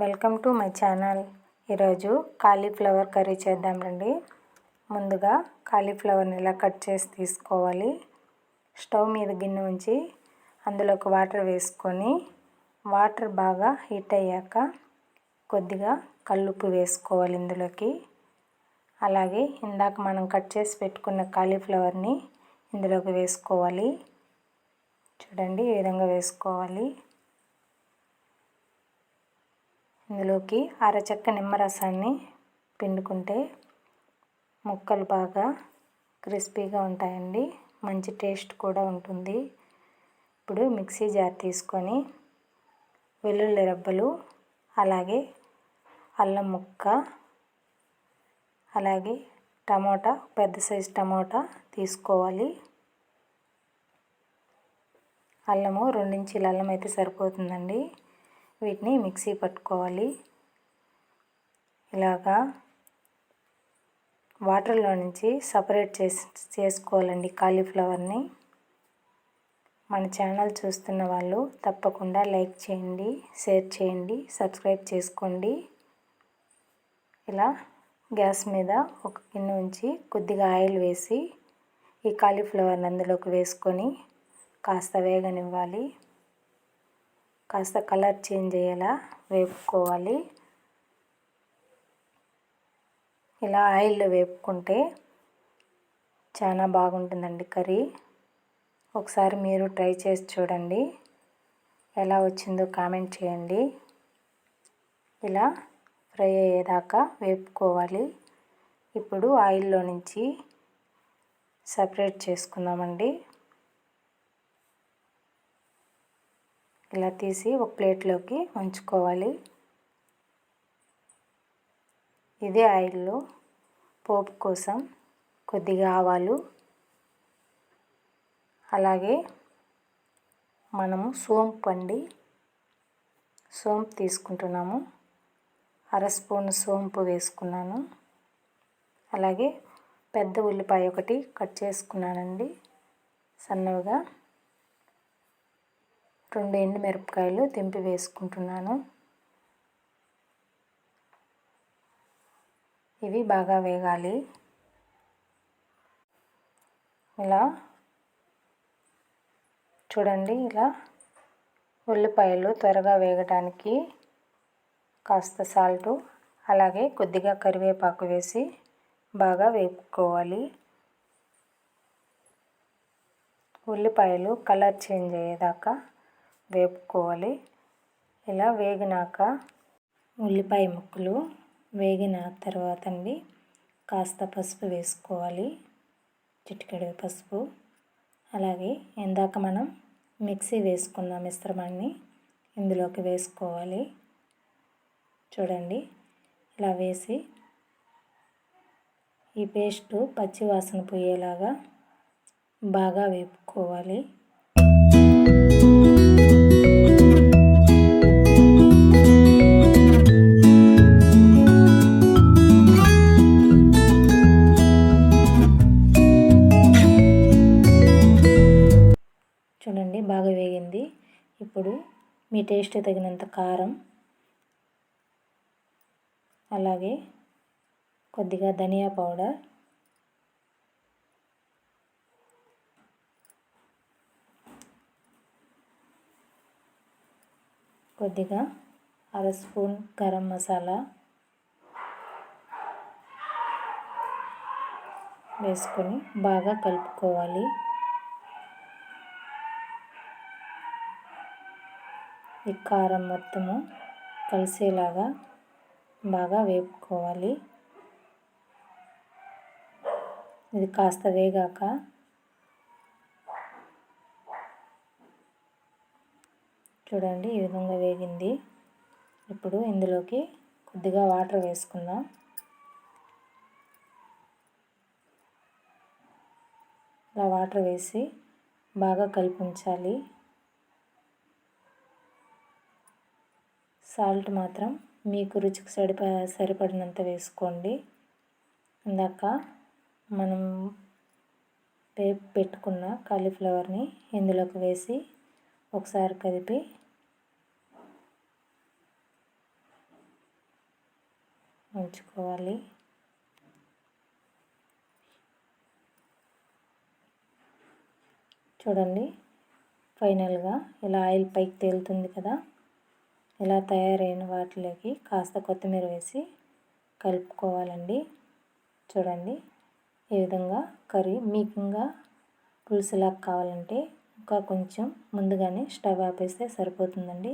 Welcome to my channel. ఈరోజు cauliflower curry చేద్దాం రండి ముందుగా కాలీఫ్లవర్ని ఇలా కట్ చేసి తీసుకోవాలి స్టవ్ మీద గిన్నె ఉంచి అందులోకి వాటర్ వేసుకొని వాటర్ బాగా హీట్ అయ్యాక కొద్దిగా కల్లుప్పు వేసుకోవాలి ఇందులోకి. అలాగే ఇందాక మనం కట్ చేసి పెట్టుకున్న కాలీఫ్లవర్ని ఇందులోకి వేసుకోవాలి. చూడండి ఈ విధంగా వేసుకోవాలి. ఇందులోకి అరచక్క నిమ్మరసాన్ని పిండుకుంటే ముక్కలు బాగా క్రిస్పీగా ఉంటాయండి. మంచి టేస్ట్ కూడా ఉంటుంది. ఇప్పుడు మిక్సీ జార్ తీసుకొని వెల్లుల్లి రబ్బలు అలాగే అల్లం ముక్క అలాగే టమోటా పెద్ద సైజు టమోటా తీసుకోవాలి. అల్లము రెండించీల అల్లం అయితే సరిపోతుందండి. వీటిని మిక్సీ పట్టుకోవాలి. ఇలాగా వాటర్లో నుంచి సపరేట్ చేసి చేసుకోవాలండి కాలీఫ్లవర్ని. మన ఛానల్ చూస్తున్న వాళ్ళు తప్పకుండా లైక్ చేయండి షేర్ చేయండి సబ్స్క్రైబ్ చేసుకోండి. ఇలా గ్యాస్ మీద ఒక గిన్నె ఉంచి కొద్దిగా ఆయిల్ వేసి ఈ కాలీఫ్లవర్ని అందులోకి వేసుకొని కాస్త వేగనివ్వాలి. కాస్త కలర్ చేంజ్ అయ్యేలా వేపుకోవాలి. ఇలా ఆయిల్లో వేపుకుంటే చాలా బాగుంటుందండి కర్రీ. ఒకసారి మీరు ట్రై చేసి చూడండి. ఎలా వచ్చిందో కామెంట్ చేయండి. ఇలా ఫ్రై అయ్యేదాకా వేపుకోవాలి. ఇప్పుడు ఆయిల్లో నుంచి సపరేట్ చేసుకుందామండి. ఇలా తీసి ఒక ప్లేట్లోకి ఉంచుకోవాలి. ఇదే ఆయిల్లో పోపు కోసం కొద్దిగా ఆవాలు. అలాగే మనము సోంపు అండి. సోంపు తీసుకుంటున్నాము. అర స్పూన్ సోంపు వేసుకున్నాను. అలాగే పెద్ద ఉల్లిపాయ ఒకటి కట్ చేసుకున్నానండి. సన్నగా. రెండు ఎండుమిరపకాయలు తెంపి వేసుకుంటున్నాను. ఇవి బాగా వేగాలి. ఇలా చూడండి ఇలా ఉల్లిపాయలు త్వరగా వేగడానికి కాస్త సాల్టు అలాగే కొద్దిగా కరివేపాకు వేసి బాగా వేపుకోవాలి. ఉల్లిపాయలు కలర్ చేంజ్ అయ్యేదాకా వేపుకోవాలి. ఇలా వేగినాక ఉల్లిపాయ ముక్కలు వేగిన తర్వాత అండి కాస్త పసుపు వేసుకోవాలి. చిటికెడు పసుపు. అలాగే ఇందాక మనం మిక్సీ వేసుకున్న మిశ్రమాన్ని ఇందులోకి వేసుకోవాలి. చూడండి. ఇలా వేసి ఈ పేస్టు పచ్చివాసన పోయేలాగా బాగా వేపుకోవాలి. బాగా వేగింది. ఇప్పుడు మీ టేస్ట్ తగినంత కారం అలాగే కొద్దిగా ధనియా పౌడర్ కొద్దిగా అర స్పూన్ గరం మసాలా వేసుకొని బాగా కలుపుకోవాలి. ఈ కారం మొత్తము కలిసేలాగా బాగా వేపుకోవాలి. ఇది కాస్త వేగాక చూడండి ఈ విధంగా వేగింది. ఇప్పుడు ఇందులోకి కొద్దిగా వాటర్ వేసుకుందాం. ఇలా వాటర్ వేసి బాగా కలిపి ఉంచాలి. సాల్ట్ మాత్రం మీకు రుచికి సరిప సరిపడినంత వేసుకోండి. ఇందాక మనం వేపు పెట్టుకున్న కాలీఫ్లవర్ని ఇందులోకి వేసి ఒకసారి కలిపి ఉంచుకోవాలి. చూడండి ఫైనల్గా ఇలా ఆయిల్ పైకి తేలుతుంది కదా. ఇలా తయారైన వాటిలోకి కాస్త కొత్తిమీర వేసి కలుపుకోవాలండి. చూడండి ఈ విధంగా కర్రీ మీకు ఇంకా పులుసులాగా కావాలంటే ఇంకా కొంచెం ముందుగానే స్టవ్ ఆపేస్తే సరిపోతుందండి.